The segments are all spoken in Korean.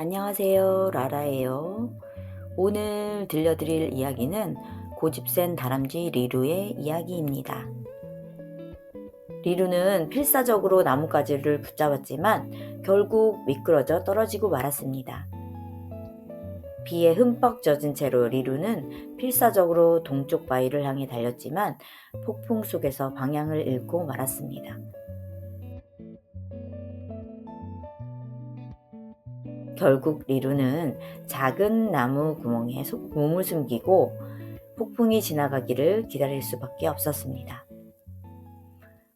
안녕하세요. 라라예요. 오늘 들려드릴 이야기는 고집센 다람쥐 리루의 이야기입니다. 리루는 필사적으로 나뭇가지를 붙잡았지만 결국 미끄러져 떨어지고 말았습니다. 비에 흠뻑 젖은 채로 리루는 필사적으로 동쪽 바위를 향해 달렸지만 폭풍 속에서 방향을 잃고 말았습니다. 결국 리루는 작은 나무 구멍에 속- 몸을 숨기고 폭풍이 지나가기를 기다릴 수밖에 없었습니다.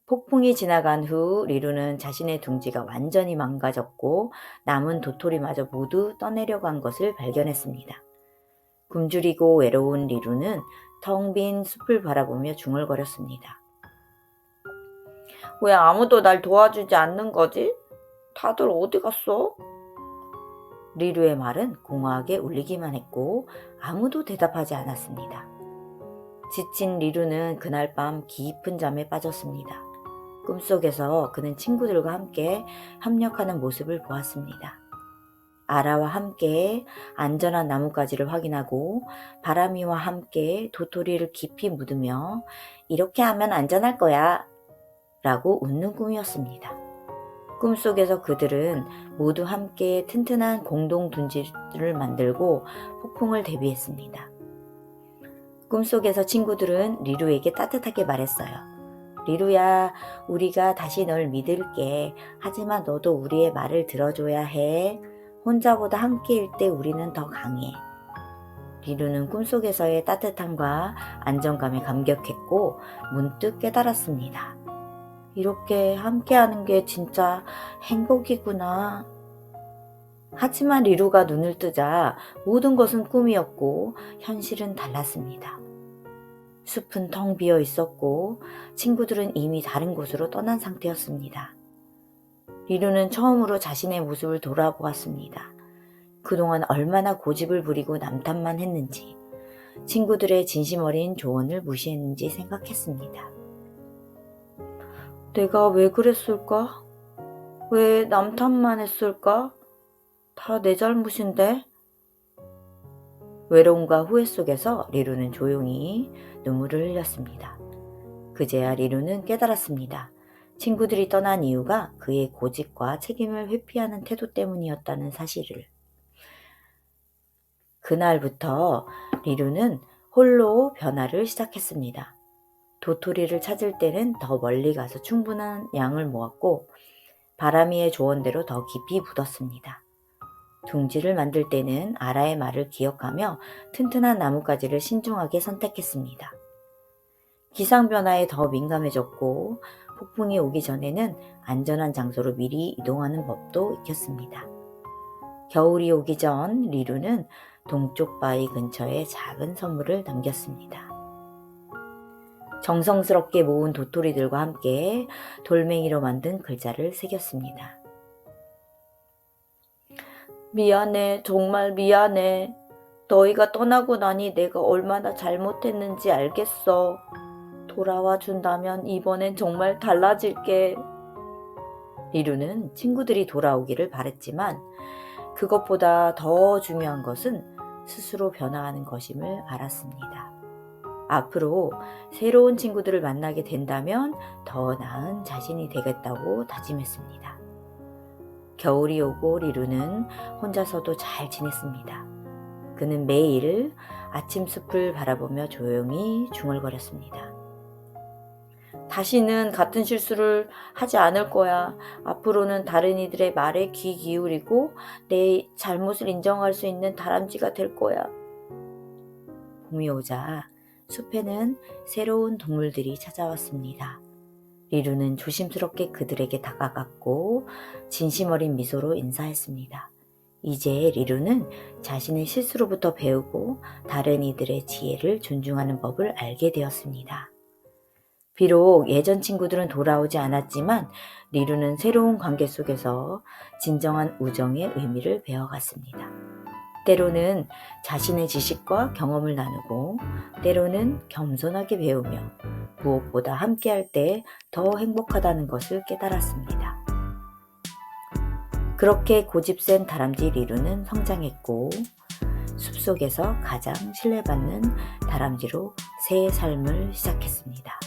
폭풍이 지나간 후 리루는 자신의 둥지가 완전히 망가졌고 남은 도토리마저 모두 떠내려간 것을 발견했습니다. 굶주리고 외로운 리루는 텅 빈 숲을 바라보며 중얼거렸습니다. 왜 아무도 날 도와주지 않는 거지? 다들 어디 갔어? 리루의 말은 공허하게 울리기만 했고 아무도 대답하지 않았습니다. 지친 리루는 그날 밤 깊은 잠에 빠졌습니다. 꿈속에서 그는 친구들과 함께 협력하는 모습을 보았습니다. 아라와 함께 안전한 나뭇가지를 확인하고 바람이와 함께 도토리를 깊이 묻으며 이렇게 하면 안전할 거야 라고 웃는 꿈이었습니다. 꿈속에서 그들은 모두 함께 튼튼한 공동 둔지를 만들고 폭풍을 대비했습니다. 꿈속에서 친구들은 리루에게 따뜻하게 말했어요. 리루야, 우리가 다시 널 믿을게. 하지만 너도 우리의 말을 들어줘야 해. 혼자보다 함께일 때 우리는 더 강해. 리루는 꿈속에서의 따뜻함과 안정감에 감격했고 문득 깨달았습니다. 이렇게 함께하는 게 진짜 행복이구나. 하지만 리루가 눈을 뜨자 모든 것은 꿈이었고 현실은 달랐습니다. 숲은 텅 비어 있었고 친구들은 이미 다른 곳으로 떠난 상태였습니다. 리루는 처음으로 자신의 모습을 돌아보았습니다. 그동안 얼마나 고집을 부리고 남탓만 했는지, 친구들의 진심 어린 조언을 무시했는지 생각했습니다. 내가 왜 그랬을까? 왜 남탓만 했을까? 다 내 잘못인데? 외로움과 후회 속에서 리루는 조용히 눈물을 흘렸습니다. 그제야 리루는 깨달았습니다. 친구들이 떠난 이유가 그의 고집과 책임을 회피하는 태도 때문이었다는 사실을. 그날부터 리루는 홀로 변화를 시작했습니다. 도토리를 찾을 때는 더 멀리 가서 충분한 양을 모았고 바람이의 조언대로 더 깊이 묻었습니다. 둥지를 만들 때는 아라의 말을 기억하며 튼튼한 나뭇가지를 신중하게 선택했습니다. 기상 변화에 더 민감해졌고 폭풍이 오기 전에는 안전한 장소로 미리 이동하는 법도 익혔습니다. 겨울이 오기 전 리루는 동쪽 바위 근처에 작은 선물을 남겼습니다. 정성스럽게 모은 도토리들과 함께 돌멩이로 만든 글자를 새겼습니다. 미안해, 정말 미안해. 너희가 떠나고 나니 내가 얼마나 잘못했는지 알겠어. 돌아와 준다면 이번엔 정말 달라질게. 리루는 친구들이 돌아오기를 바랬지만 그것보다 더 중요한 것은 스스로 변화하는 것임을 알았습니다. 앞으로 새로운 친구들을 만나게 된다면 더 나은 자신이 되겠다고 다짐했습니다. 겨울이 오고 리루는 혼자서도 잘 지냈습니다. 그는 매일 아침 숲을 바라보며 조용히 중얼거렸습니다. 다시는 같은 실수를 하지 않을 거야. 앞으로는 다른 이들의 말에 귀 기울이고 내 잘못을 인정할 수 있는 다람쥐가 될 거야. 봄이 오자 숲에는 새로운 동물들이 찾아왔습니다. 리루는 조심스럽게 그들에게 다가갔고 진심 어린 미소로 인사했습니다. 이제 리루는 자신의 실수로부터 배우고 다른 이들의 지혜를 존중하는 법을 알게 되었습니다. 비록 예전 친구들은 돌아오지 않았지만 리루는 새로운 관계 속에서 진정한 우정의 의미를 배워갔습니다. 때로는 자신의 지식과 경험을 나누고 때로는 겸손하게 배우며 무엇보다 함께할 때 더 행복하다는 것을 깨달았습니다. 그렇게 고집센 다람쥐 리루는 성장했고 숲속에서 가장 신뢰받는 다람쥐로 새 삶을 시작했습니다.